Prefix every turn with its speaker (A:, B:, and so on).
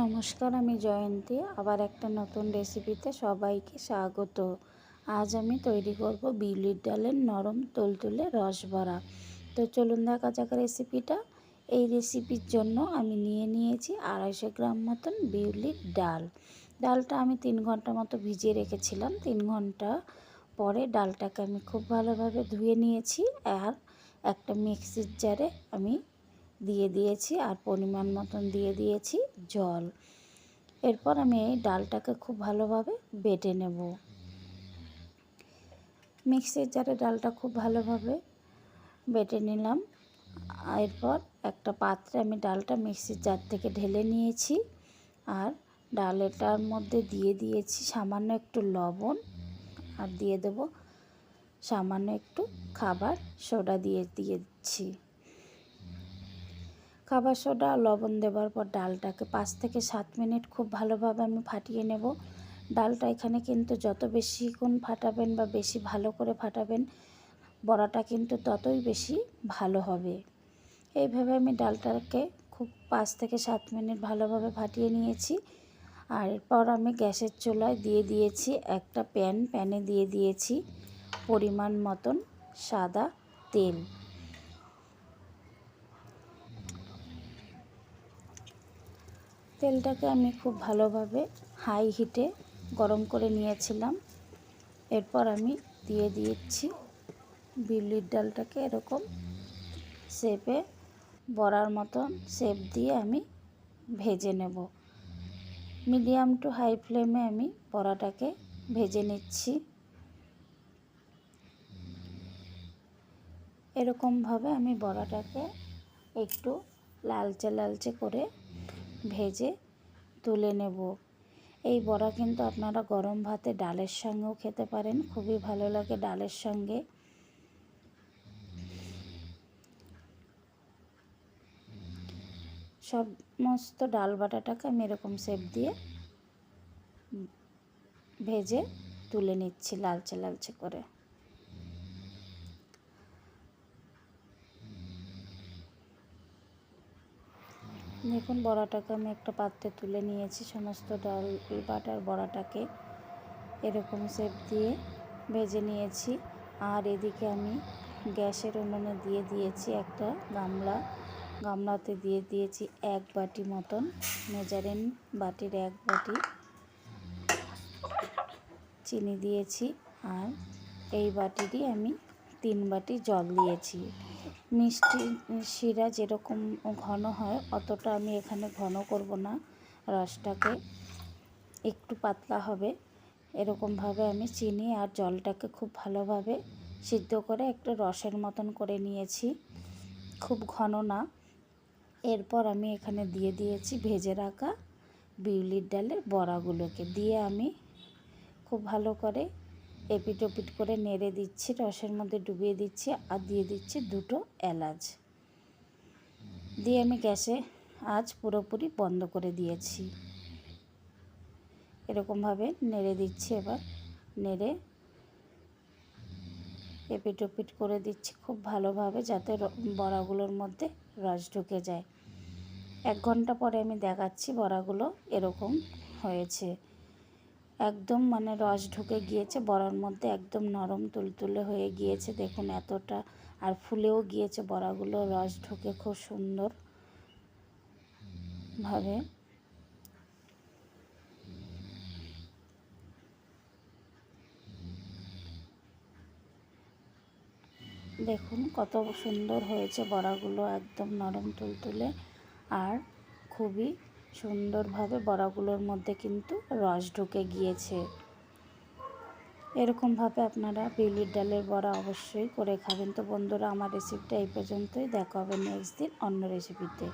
A: নমস্কার, আমি জয়ন্তী। আবার একটা নতুন রেসিপিতে সবাইকে স্বাগত। আজ আমি তৈরি করব বিউলির ডালের নরম তুলতুলে রসবড়া তো চলুন দেখা যাক রেসিপিটা। এই রেসিপির জন্য আমি নিয়ে নিয়েছি আড়াইশো গ্রাম মতন বিউলির ডাল। ডালটা আমি তিন ঘণ্টা মতো ভিজিয়ে রেখেছিলাম। তিন ঘণ্টা পরে ডালটাকে আমি খুব ভালোভাবে ধুয়ে নিয়েছি। আর একটা মিক্সির জারে আমি দিয়ে দিয়েছি আর পরিমাণ মতন দিয়ে দিয়েছি জল। এরপর আমি এই ডালটাকে খুব ভালোভাবে বেটে নেব। মিক্সির জারে ডালটা খুব ভালোভাবে বেটে নিলাম। এরপর একটা পাত্রে আমি ডালটা মিক্সির জার থেকে ঢেলে নিয়েছি আর ডালেটার মধ্যে দিয়ে দিয়েছি সামান্য একটু লবণ আর দিয়ে দেব সামান্য একটু খাবার সোডা দিয়ে দিয়েছি। খাবার সোডা, লবণ দেওয়ার পর ডালটাকে পাঁচ থেকে সাত মিনিট খুব ভালোভাবে আমি ফাটিয়ে নেব। ডালটা এখানে কিন্তু যত বেশি বেশিক্ষণ ফাটাবেন বা বেশি ভালো করে ফাটাবেন, বড়াটা কিন্তু ততই বেশি ভালো হবে। এইভাবে আমি ডালটাকে খুব পাঁচ থেকে সাত মিনিট ভালোভাবে ফাটিয়ে নিয়েছি। আর এরপর আমি গ্যাসের চুলায় দিয়ে দিয়েছি একটা প্যান। প্যানে দিয়ে দিয়েছি পরিমাণ মতন সাদা তেল। তেলটাকে আমি খুব ভালোভাবে হাই হিটে গরম করে নিয়েছিলাম। এরপর আমি দিয়ে দিয়েছি বিউলির ডালটাকে এরকম শেপে বড়ার মতন শেপ দিয়ে আমি ভেজে নেব। মিডিয়াম টু হাই ফ্লেমে আমি বড়াটাকে ভেজে নিচ্ছি। এরকমভাবে আমি বড়াটাকে একটু লালচে লালচে করে ভেজে তুলে নেব। এই বড়া কিন্তু আপনারা গরম ভাতে ডালের সঙ্গেও খেতে পারেন, খুবই ভালো লাগে ডালের সঙ্গে। সমস্ত ডাল বাটাটাকে আমি এরকম শেপ দিয়ে ভেজে তুলে নিচ্ছি লালচে লালচে করে। দেখুন, বড়াটাকে আমি একটা পাত্রে তুলে নিয়েছি সমস্ত ডাল বাটার বড়াটাকে। এরকম শেপ দিয়ে ভেজে নিয়েছি। আর এদিকে আমি গ্যাসের উনুনে দিয়ে দিয়েছি একটা গামলা। গামলাতে দিয়ে দিয়েছি এক বাটি মতন মেজারেন বাটির এক বাটি চিনি দিয়েছি। আর এই বাটিরই আমি তিন বাটি জল দিয়েছি। মিষ্টি শিরা যেরকম ঘন হয়, অতটা আমি এখানে ঘন করব না। রসটাকে একটু পাতলা হবে। এরকমভাবে আমি চিনি আর জলটাকে খুব ভালোভাবে সিদ্ধ করে একটু রসের মতন করে নিয়েছি। খুব ঘন না। এরপর আমি এখানে দিয়ে দিয়েছি ভেজে রাখা বিউলির ডালের বড়াগুলোকে। দিয়ে আমি খুব ভালো করে এপিট ওপিট করে নেড়ে দিচ্ছি, রসের মধ্যে ডুবিয়ে দিচ্ছি আর দিয়ে দিচ্ছি দুটো এলাচ। দিয়ে আমি গ্যাসে আজ পুরোপুরি বন্ধ করে দিয়েছি। এরকমভাবে নেড়ে দিচ্ছি এবার, নেড়ে এপিট ওপিট করে দিচ্ছি খুব ভালোভাবে যাতে বড়াগুলোর মধ্যে রস ঢুকে যায়। এক ঘণ্টা পরে আমি দেখাচ্ছি বড়াগুলো এরকম হয়েছে। একদম মানে রস ঢুকে গিয়েছে, বড়ার মধ্যে একদম নরম তুলতুলে হয়ে গিয়েছে। দেখুন এতটা, আর ফুলেও গিয়েছে বড়াগুলো, রস ঢুকে খুব সুন্দর ভাবে। দেখুন কত সুন্দর হয়েছে বড়াগুলো, একদম নরম তুলতুলে, আর খুবই সুন্দরভাবে বড়াগুলোর মধ্যে কিন্তু রস ঢুকে গিয়েছে। এরকমভাবে আপনারা বিউলির ডালের বড়া অবশ্যই করে খাবেন। তো বন্ধুরা, আমার রেসিপিটা এই পর্যন্তই। দেখা হবে নেক্সট দিন অন্য রেসিপিতে